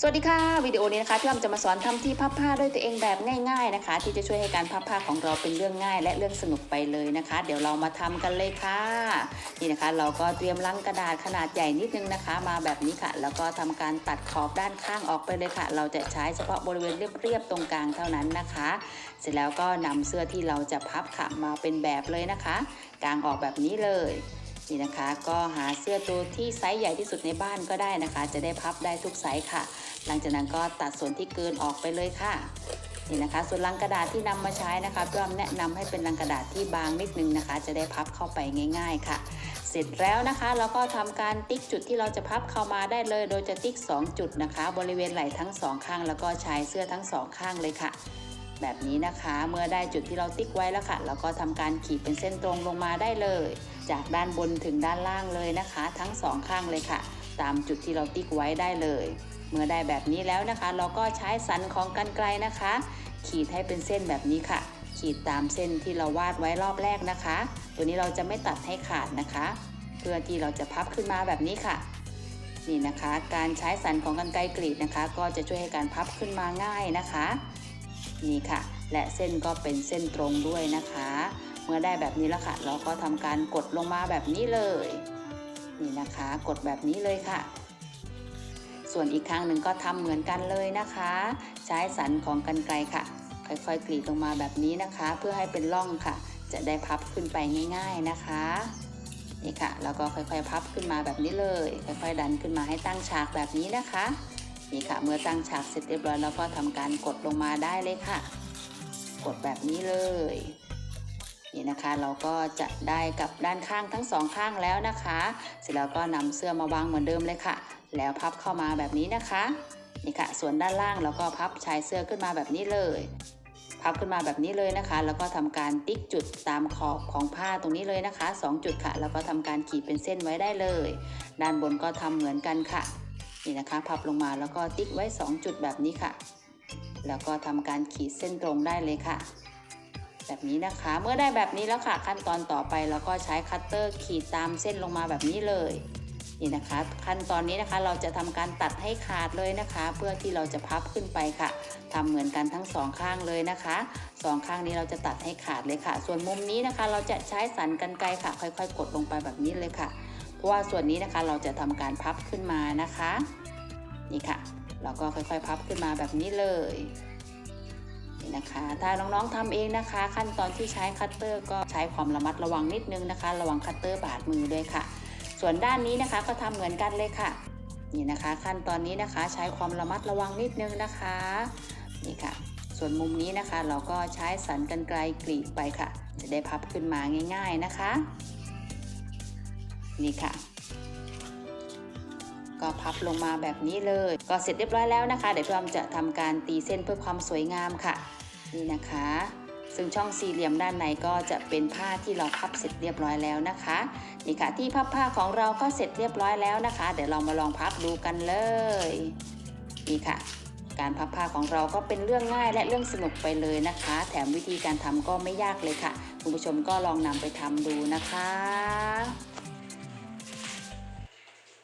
สวัสดีค่ะวิดีโอนี้นะคะพี่อ้อมจะมาสอนทำที่พับผ้าด้วยตัวเองแบบง่าย ๆนะคะ ที่จะช่วยให้การพับผ้าของเราเป็นเรื่องง่าย และเรื่องสนุกไปเลยนะคะ เดี๋ยวเรามาทำกันเลยค่ะนี่นะคะ เราก็เตรียมลังกระดาษขนาดใหญ่นิดนึงนะคะ มาแบบนี้ค่ะ แล้วก็ทำการตัดขอบด้านข้างออกไปเลยค่ะ เราจะใช้เฉพาะบริเวณเรียบๆตรงกลางเท่านั้นนะคะ เสร็จแล้วก็นำเสื้อที่เราจะพับค่ะมาเป็นแบบเลยนะคะกางออกแบบนี้เลย นี่นะคะ ก็หาเสื้อตัวที่ไซส์ใหญ่ที่สุดในบ้านก็ได้นะคะ จะได้พับได้ทุกไซส์ค่ะ หลังจากนั้นก็ตัดส่วนที่เกินออกไปเลยค่ะนี่นะคะ ส่วนลังกระดาษที่นำมาใช้นะคะพี่อ้อมแนะนำให้เป็นลังกระดาษที่บางนิดนึงนะคะ จะได้พับเข้าไปง่าย ๆค่ะ เสร็จแล้วนะคะเราก็ทำการติ๊กจุดที่เราจะพับเข้ามาได้เลย โดยจะติ๊ก 2 จุดนะคะ บริเวณไหล่ทั้งสองข้างแล้วก็ชายเสื้อทั้งสองข้างเลยค่ะ แบบนี้นะคะ เมื่อได้จุดที่เราติ๊กไว้แล้วค่ะ เราก็ทำการขีดเป็นเส้นตรงลงมาได้เลย จากด้านบนถึงด้านล่างเลยนะคะ ทั้งสองข้างเลยค่ะ ตามจุดที่เราติ๊กไว้ได้เลย เมื่อได้แบบนี้แล้วนะคะ เราก็ใช้สันของกันไกลนะคะ ขีดให้เป็นเส้นแบบนี้ค่ะ ขีดตามเส้นที่เราวาดไว้รอบแรกนะคะ ตัวนี้เราจะไม่ตัดให้ขาดนะคะ เพื่อที่เราจะพับขึ้นมาแบบนี้ค่ะนี่นะคะ การใช้สันของกันไกลกรีดนะคะ ก็จะช่วยให้การพับขึ้นมาง่ายนะคะ นี่ค่ะ และเส้นก็เป็นเส้นตรงด้วยนะคะ เมื่อได้แบบนี้แล้วค่ะ เราก็ทำการกดลงมาแบบนี้เลย นี่นะคะ กดแบบนี้เลยค่ะ ส่วนอีกข้างหนึ่งก็ทำเหมือนกันเลยนะคะ ใช้สันของกันไกลค่ะ ค่อยๆกรีดลงมาแบบนี้นะคะ เพื่อให้เป็นร่องค่ะ จะได้พับขึ้นไปง่าย ๆนะคะนี่ค่ะแล้วก็ค่อยๆพับขึ้นมาแบบนี้เลย ค่อยๆดันขึ้นมาให้ตั้งฉากแบบนี้นะคะนี่ค่ะ เมื่อตั้งฉากเสร็จเรียบร้อยแล้วก็ทำการกดลงมาได้เลยค่ะ กดแบบนี้เลย นะคะ เราก็จะได้กับด้านข้างทั้งสองข้างแล้วนะคะ เสร็จแล้วก็นำเสื้อมาวางเหมือนเดิมเลยค่ะ แล้วพับเข้ามาแบบนี้นะคะนี่ค่ะ ส่วนด้านล่างเราก็พับชายเสื้อขึ้นมาแบบนี้เลย พับขึ้นมาแบบนี้เลยนะคะ แล้วก็ทำการติ๊กจุดตามขอบของผ้าตรงนี้เลยนะคะ 2 จุดค่ะ แล้วก็ทำการขีดเป็นเส้นไว้ได้เลย ด้านบนก็ทำเหมือนกันค่ะนี่นะคะพับลงมาแล้วก็ติ๊กไว้ 2 จุดแบบนี้ค่ะ แล้วก็ทำการขีดเส้นตรงได้เลยค่ะ แบบนี้นะคะ เมื่อได้แบบนี้แล้วค่ะขั้นตอนต่อไปเราก็ใช้คัตเตอร์ขีดตามเส้นลงมาแบบนี้เลยนี่นะคะ ขั้นตอนนี้นะคะเราจะทำการตัดให้ขาดเลยนะคะ เพื่อที่เราจะพับขึ้นไปค่ะทำเหมือนกันทั้งสองข้างเลยนะคะสองข้างนี้เราจะตัดให้ขาดเลยค่ะ ส่วนมุมนี้นะคะ เราจะใช้สันกันไกรค่ะ ค่อยๆ กดลงไปแบบนี้เลยค่ะเพราะว่าส่วนนี้นะคะเราจะทำการพับขึ้นมานะคะ นี่ค่ะ เราก็ค่อยๆ พับขึ้นมาแบบนี้เลย นี่นะคะ ถ้าน้องๆทำเองนะคะ ขั้นตอนที่ใช้คัตเตอร์ ก็ใช้ความระมัดระวังนิดนึงนะคะ ระวังคัตเตอร์บาดมือด้วยค่ะ ส่วนด้านนี้นะคะก็ทำเหมือนกันเลยค่ะ นี่นะคะ ขั้นตอนนี้นะคะใช้ความระมัดระวังนิดนึงนะคะนี่ค่ะ ส่วนมุมนี้นะคะ เราก็ใช้สันกันไกลกรีดไปค่ะ จะได้พับขึ้นมาง่าย ๆนะคะ นี่ค่ะ ก็พับลงมาแบบนี้เลย ก็เสร็จเรียบร้อยแล้วนะคะ เดี๋ยวพี่ออมจะทำการตีเส้นเพื่อความสวยงามค่ะ นี่นะคะ ซึ่งช่องสี่เหลี่ยมด้านในก็จะเป็นผ้าที่เราพับเสร็จเรียบร้อยแล้วนะคะนี่ค่ะที่พับผ้าของเราก็เสร็จเรียบร้อยแล้วนะคะ เดี๋ยวเรามาลองพับดูกันเลยนี่ค่ะการพับผ้าของเราก็เป็นเรื่องง่ายและเรื่องสนุกไปเลยนะคะ แถมวิธีการทำก็ไม่ยากเลยค่ะ คุณผู้ชมก็ลองนำไปทำดูนะคะ